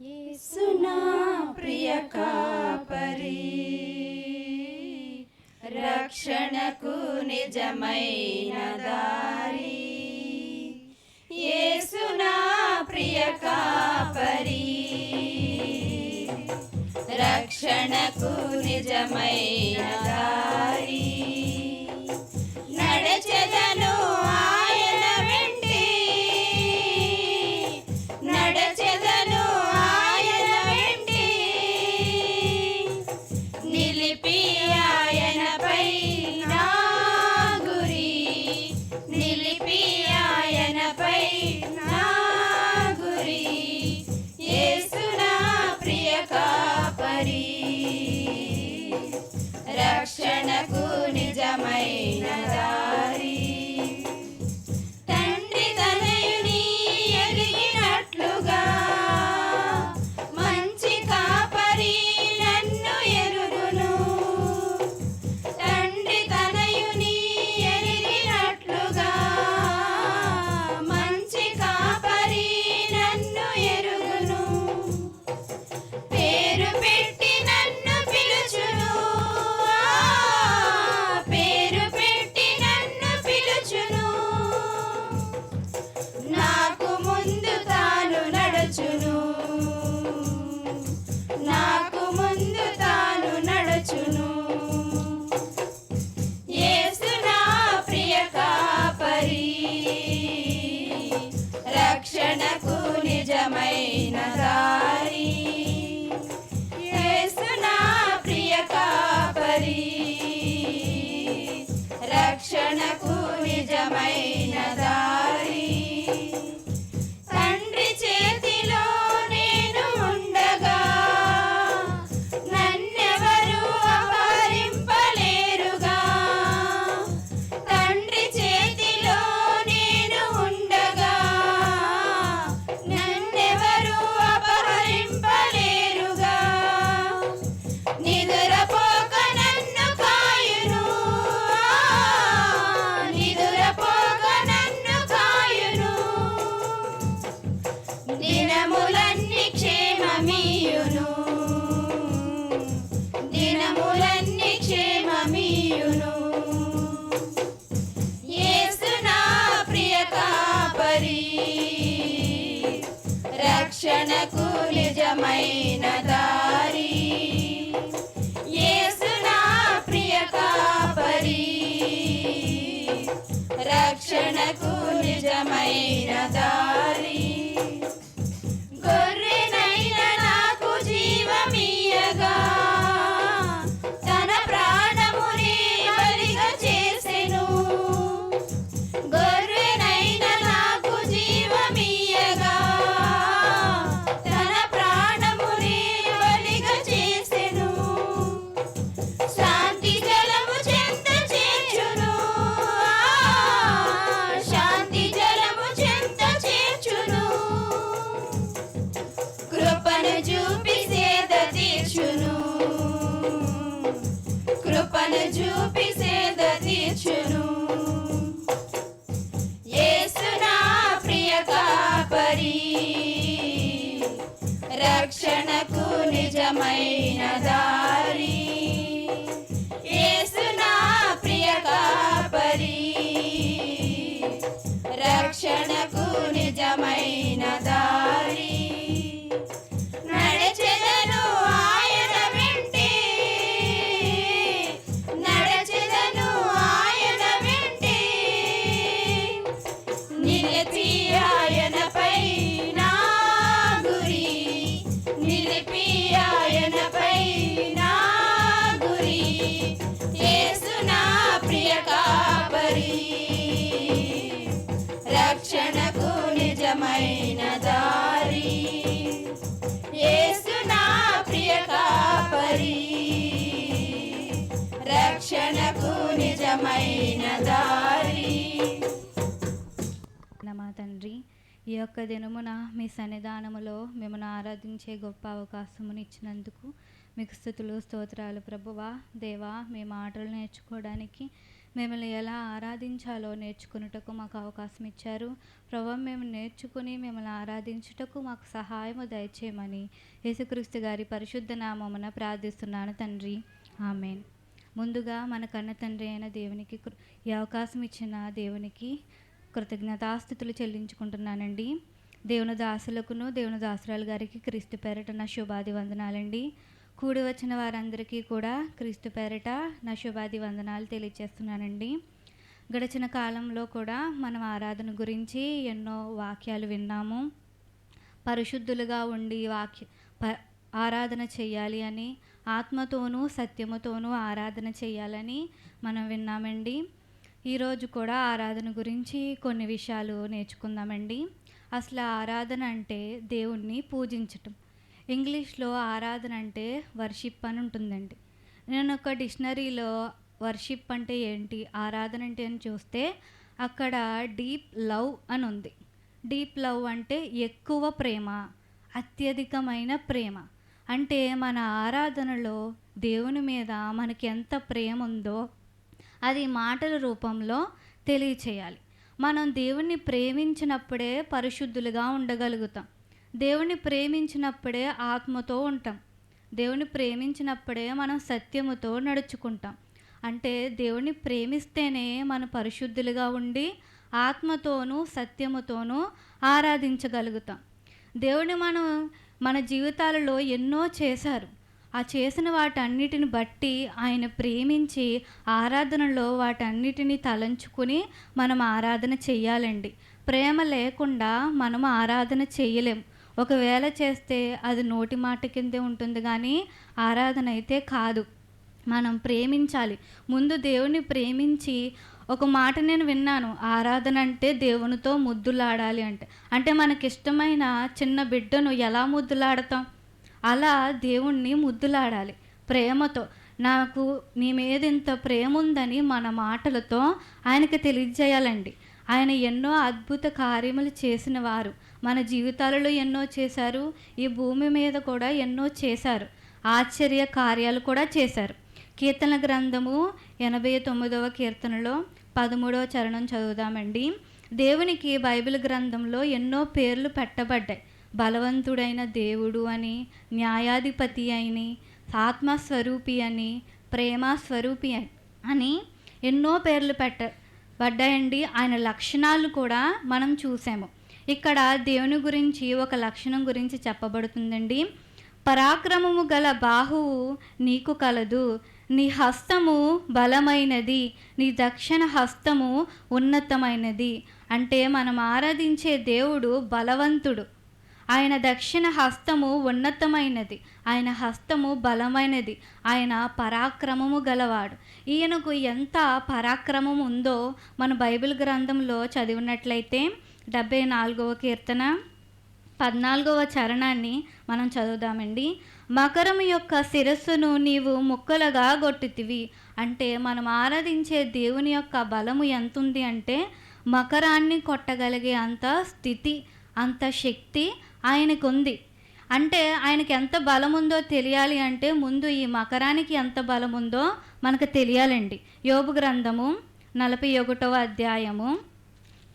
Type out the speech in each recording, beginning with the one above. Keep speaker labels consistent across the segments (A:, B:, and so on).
A: యేసునా ప్రియ కాపరి రక్షణకు నిజమైన దారి. యేసునా ప్రియ కాపరి రక్షణకు నిజమైన దారి. నడచెదను క్షేమమీయును. దినములన్నీ క్షేమమీయును. యేసు నా ప్రియ కాపరి. రక్షణకు నిజమైన దారి. యేసు నా ప్రియ కాపరి. రక్షణకు నిజమైన దారి నిజమైన నిత్యమైన దారి.
B: మా తండ్రి ఈ యొక్క దినమున మీ సన్నిధానములో మిమ్మల్ని ఆరాధించే గొప్ప అవకాశమును ఇచ్చినందుకు మీకు స్థుతులు స్తోత్రాలు. ప్రభువా దేవా మీ మాటలు నేర్చుకోవడానికి మిమ్మల్ని ఎలా ఆరాధించాలో నేర్చుకున్నటకు మాకు అవకాశం ఇచ్చారు. ప్రభు మేము నేర్చుకుని మిమ్మల్ని ఆరాధించుటకు మాకు సహాయము దయచేయమని యేసుక్రీస్తు గారి పరిశుద్ధ నామమున ప్రార్థిస్తున్నాను తండ్రి. ఆమెన్. ముందుగా మన కన్న తండ్రి అయిన దేవునికి ఈ అవకాశం ఇచ్చిన దేవునికి కృతజ్ఞతాస్థుతులు చెల్లించుకుంటున్నానండి. దేవుని దాసులకును దేవుని దాసురాలు గారికి క్రీస్తు పేరట నా శుభాది వందనాలండి. కూడి వచ్చిన వారందరికీ కూడా క్రీస్తు పేరట నా శుభాది వందనాలు తెలియజేస్తున్నానండి గడిచిన కాలంలో కూడా మనం ఆరాధన గురించి ఎన్నో వాక్యాలు విన్నాము. పరిశుద్ధులుగా ఉండి వాక్య ప ఆరాధన చేయాలి అని ఆత్మతోనూ సత్యముతోనూ ఆరాధన చేయాలని మనం విన్నామండి. ఈరోజు కూడా ఆరాధన గురించి కొన్ని విషయాలు నేర్చుకుందామండి. అసలు ఆరాధన అంటే దేవుణ్ణి పూజించటం. ఇంగ్లీష్లో ఆరాధన అంటే వర్షిప్ అని ఉంటుందండి. నేను ఒక డిక్షనరీలో వర్షిప్ అంటే ఏంటి ఆరాధన అంటే అని చూస్తే అక్కడ డీప్ లవ్ అని ఉంది. డీప్ లవ్ అంటే ఎక్కువ ప్రేమ అత్యధికమైన ప్రేమ. అంటే మన ఆరాధనలో దేవుని మీద మనకి ఎంత ప్రేమ ఉందో అది మాటల రూపంలో తెలియచేయాలి. మనం దేవుణ్ణి ప్రేమించినప్పుడే పరిశుద్ధులుగా ఉండగలుగుతాం. దేవుణ్ణి ప్రేమించినప్పుడే ఆత్మతో ఉంటాం. దేవుని ప్రేమించినప్పుడే మనం సత్యముతో నడుచుకుంటాం. అంటే దేవుణ్ణి ప్రేమిస్తేనే మనం పరిశుద్ధులుగా ఉండి ఆత్మతోనూ సత్యముతోనూ ఆరాధించగలుగుతాం. దేవుని మనం మన జీవితాలలో ఎన్నో చేశారు. ఆ చేసిన వాటన్నిటిని బట్టి ఆయన ప్రేమించి ఆరాధనలో వాటన్నిటిని తలంచుకుని మనం ఆరాధన చెయ్యాలండి. ప్రేమ లేకుండా మనం ఆరాధన చేయలేం ఒకవేళ చేస్తే అది నోటి మాట కిందే ఉంటుంది కానీ ఆరాధన అయితే కాదు. మనం ప్రేమించాలి. ముందు దేవుణ్ణి ప్రేమించి ఒక మాట నేను విన్నాను. ఆరాధన అంటే దేవునితో ముద్దులాడాలి అంటే. అంటే మనకిష్టమైన చిన్న బిడ్డను ఎలా ముద్దులాడతాం? అలా దేవుణ్ణి ముద్దులాడాలి. ప్రేమతో. నాకు నీ మీద ఇంత ప్రేమ ఉందని మన మాటలతో ఆయనకి తెలియజేయాలండి. ఆయన ఎన్నో అద్భుత కార్యములు చేసిన వారు మన జీవితాలలో ఎన్నో చేశారు. ఈ భూమి మీద కూడా ఎన్నో చేశారు. ఆశ్చర్య కార్యాలు కూడా చేశారు. కీర్తన గ్రంథము ఎనభై తొమ్మిదవ కీర్తనలో పదమూడవ చరణం చదువుదామండి. దేవునికి బైబిల్ గ్రంథంలో ఎన్నో పేర్లు పెట్టబడ్డాయి. బలవంతుడైన దేవుడు అని న్యాయాధిపతి అని ఆత్మస్వరూపి అని ప్రేమస్వరూపి అని ఎన్నో పేర్లు పెట్టబడ్డాయండి. ఆయన లక్షణాలు కూడా మనం చూసాము. ఇక్కడ దేవుని గురించి ఒక లక్షణం గురించి చెప్పబడుతుందండి. పరాక్రమము గల బాహువు నీకు కలదు. నీ హస్తము బలమైనది నీ దక్షిణ హస్తము ఉన్నతమైనది అంటే మనం ఆరాధించే దేవుడు బలవంతుడు. ఆయన దక్షిణ హస్తము ఉన్నతమైనది ఆయన హస్తము బలమైనది ఆయన పరాక్రమము గలవాడు. ఈయనకు ఎంత పరాక్రమం ఉందో మన బైబిల్ గ్రంథంలో చదివినట్లయితే డెబ్బై నాలుగవ కీర్తన పద్నాలుగవ చరణాన్ని మనం చదువుదామండి. మకరము యొక్క శిరస్సును నీవు ముక్కలుగా గొట్టుతివి. అంటే మనం ఆరాధించే దేవుని యొక్క బలము ఎంత ఉంది అంటే మకరాన్ని కొట్టగలిగే అంత స్థితి అంత శక్తి ఆయనకు ఉంది అంటే ఆయనకి ఎంత బలం ఉందో తెలియాలి అంటే ముందు ఈ మకరానికి ఎంత బలం ఉందో మనకు తెలియాలండి. యోపు గ్రంథము నలభై ఒకటవ అధ్యాయము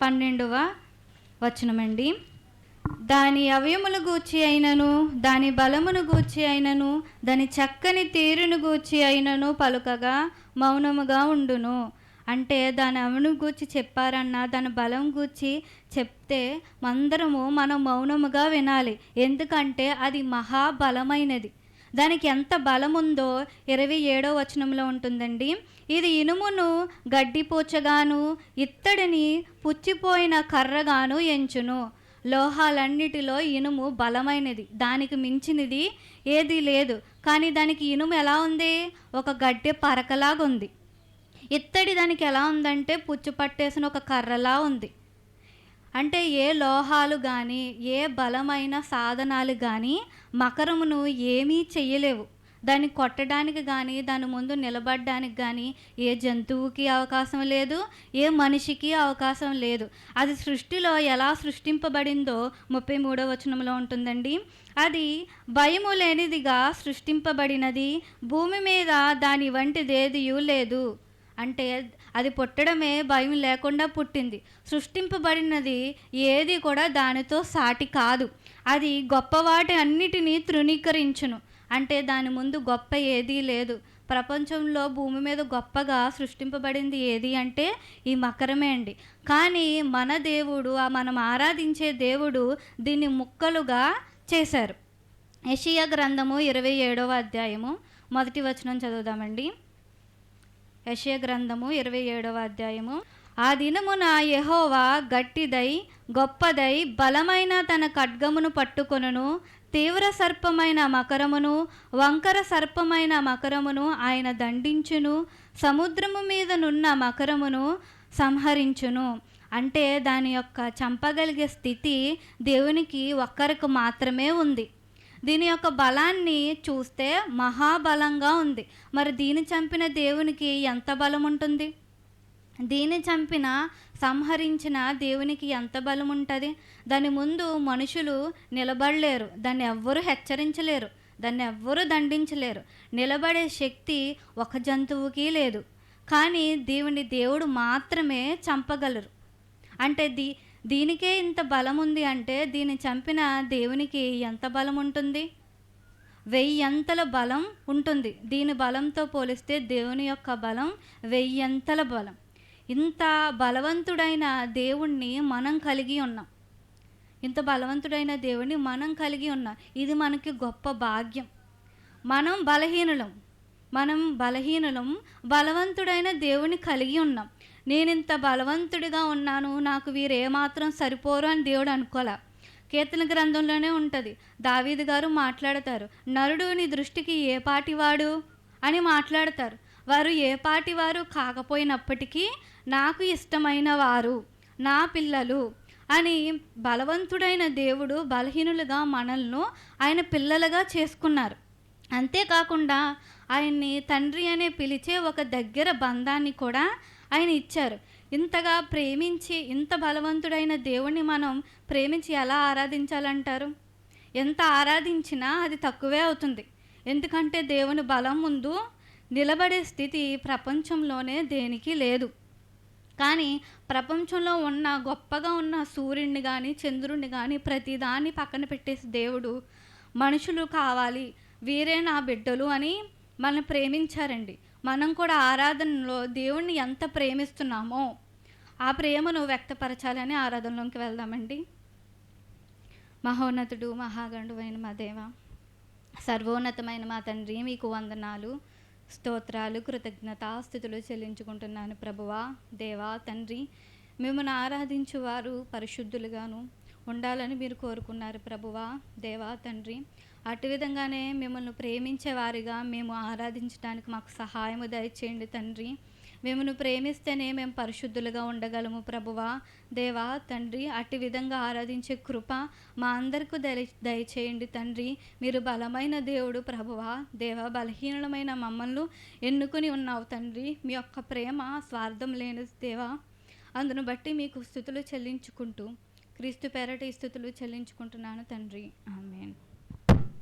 B: పన్నెండవ వచనమండి. దాని అవయములు గూర్చి అయినను దాని బలమును గూర్చి అయినను దాని చక్కని తీరును గూర్చి అయినను పలుకగా మౌనముగా ఉండును. అంటే దాని అవను గూర్చి చెప్పారన్నా దాని బలం గూర్చి చెప్తే అందరము మనం మౌనముగా వినాలి. ఎందుకంటే అది మహాబలమైనది. దానికి ఎంత బలం ఉందో ఇరవై ఏడో వచనంలో ఉంటుందండి. ఇది ఇనుమును గడ్డిపూచగాను ఇత్తడిని పుచ్చిపోయిన కర్రగాను ఎంచును. లోహాలన్నిటిలో ఇనుము బలమైనది. దానికి మించినది ఏదీ లేదు. కానీ దానికి ఇనుము ఎలా ఉంది? ఒక గడ్డి పరకలాగా ఉంది. ఇత్తడి దానికి ఎలా ఉందంటే పుచ్చు పట్టేసిన ఒక కర్రలా ఉంది. అంటే ఏ లోహాలు కానీ ఏ బలమైన సాధనాలు కానీ మకరమును ఏమీ చెయ్యలేవు. దాన్ని కొట్టడానికి కానీ దాని ముందు నిలబడడానికి కానీ ఏ జంతువుకి అవకాశం లేదు ఏ మనిషికి అవకాశం లేదు. అది సృష్టిలో ఎలా సృష్టింపబడిందో ముప్పై మూడో వచనంలో ఉంటుందండి. అది భయము లేనిదిగా సృష్టింపబడినది భూమి మీద దాని వంటిదేదియూ లేదు. అంటే అది పుట్టడమే భయం లేకుండా పుట్టింది. సృష్టింపబడినది ఏది కూడా దానితో సాటి కాదు. అది గొప్పవాటి అన్నిటినీ తృణీకరించును. అంటే దాని ముందు గొప్ప ఏదీ లేదు. ప్రపంచంలో భూమి మీద గొప్పగా సృష్టింపబడింది ఏది అంటే ఈ మకరమే అండి. కానీ మన దేవుడు ఆ మనం ఆరాధించే దేవుడు దీన్ని ముక్కలుగా చేశారు. యషియా గ్రంథము ఇరవై ఏడవ అధ్యాయము. మొదటి వచనం చదువుదామండి. యషియా గ్రంథము ఇరవై ఏడవ అధ్యాయము. ఆ దినమున యహోవా గట్టిదై గొప్పదై బలమైన తన ఖడ్గమును పట్టుకొనును తీవ్ర సర్పమైన మకరమును వంకర సర్పమైన మకరమును ఆయన దండించును సముద్రము మీదనున్న మకరమును సంహరించును. అంటే దాని యొక్క చంపగలిగే స్థితి దేవునికి ఒక్కరికి మాత్రమే ఉంది. దీని యొక్క బలాన్ని చూస్తే మహాబలంగా ఉంది. మరి దీని చంపిన దేవునికి ఎంత బలం ఉంటుంది దీన్ని చంపిన సంహరించిన దేవునికి ఎంత బలం ఉంటుంది దాని ముందు మనుషులు నిలబడలేరు. దాన్ని ఎవ్వరూ హెచ్చరించలేరు. దాన్ని ఎవ్వరూ దండించలేరు. నిలబడే శక్తి ఒక జంతువుకి లేదు. కానీ దేవుని దేవుడు మాత్రమే చంపగలరు. అంటే దీ దీనికే ఇంత బలం ఉంది అంటే దీన్ని చంపిన దేవునికి ఎంత బలం ఉంటుంది వెయ్యంతల బలం ఉంటుంది. దీని బలంతో పోలిస్తే దేవుని యొక్క బలం వెయ్యంతల బలం. ఇంత బలవంతుడైన దేవుణ్ణి మనం కలిగి ఉన్నాం. ఇంత బలవంతుడైన దేవుణ్ణి మనం కలిగి ఉన్నాం. ఇది మనకి గొప్ప భాగ్యం. మనం బలహీనులం. మనం బలహీనులం బలవంతుడైన దేవుని కలిగి ఉన్నాం. నేను ఇంత బలవంతుడిగా ఉన్నాను నాకు వీరు ఏమాత్రం సరిపోరు అని దేవుడు అనుకోలే. కీర్తన గ్రంథంలోనే ఉంటుంది. దావీదు గారు మాట్లాడతారు. నరుడు నీ దృష్టికి ఏ పాటివాడు? అని మాట్లాడతారు. వారు ఏ పాటి వారు కాకపోయినప్పటికీ నాకు ఇష్టమైన వారు నా పిల్లలు అని బలవంతుడైన దేవుడు బలహీనులుగా మనల్ని ఆయన పిల్లలుగా చేసుకున్నారు. అంతేకాకుండా ఆయన్ని తండ్రి అనే పిలిచే ఒక దగ్గర బంధాన్ని కూడా ఆయన ఇచ్చారు. ఇంతగా ప్రేమించి ఇంత బలవంతుడైన దేవుణ్ణి మనం ప్రేమించి ఎలా ఆరాధించాలంటారు? ఎంత ఆరాధించినా అది తక్కువే అవుతుంది. ఎందుకంటే దేవుని బలం ముందు నిలబడే స్థితి ప్రపంచంలోనే దేనికి లేదు. కానీ ప్రపంచంలో ఉన్న గొప్పగా ఉన్న సూర్యుడిని కానీ చంద్రుడిని కానీ ప్రతిదాన్ని పక్కన పెట్టేసి దేవుడు మనుషులు కావాలి వీరే నా బిడ్డలు అని మనం ప్రేమించారండి. మనం కూడా ఆరాధనలో దేవుణ్ణి ఎంత ప్రేమిస్తున్నామో ఆ ప్రేమను వ్యక్తపరచాలని ఆరాధనలోకి వెళ్దామండి. మహోన్నతుడు మహాగండువైన మా దేవ సర్వోన్నతమైన మా తండ్రి మీకు వందనాలు. స్తోత్రాలు కృతజ్ఞత స్థితులు చెల్లించుకుంటున్నాను ప్రభువా దేవా తండ్రి. మిమ్మల్ని ఆరాధించు వారు పరిశుద్ధులుగాను ఉండాలని మీరు కోరుకున్నారు ప్రభువా దేవా తండ్రి. అటు విధంగానే మిమ్మల్ని ప్రేమించే వారిగా మేము ఆరాధించడానికి మాకు సహాయము దయచేయండి తండ్రి. మిమ్మల్ని ప్రేమిస్తేనే మేము పరిశుద్ధులుగా ఉండగలము ప్రభువా. దేవా తండ్రి అట్టి విధంగా ఆరాధించే కృప మా అందరికీ దయ దయచేయండి తండ్రి. మీరు బలమైన దేవుడు ప్రభువా. దేవా బలహీనమైన మమ్మల్ని ఎన్నుకుని ఉన్నావు తండ్రి. మీ యొక్క ప్రేమ స్వార్థం లేని దేవా. అందును బట్టి మీకు స్థుతులు చెల్లించుకుంటూ క్రీస్తు పేరటి స్థుతులు చెల్లించుకుంటున్నాను తండ్రి. ఆమెన్.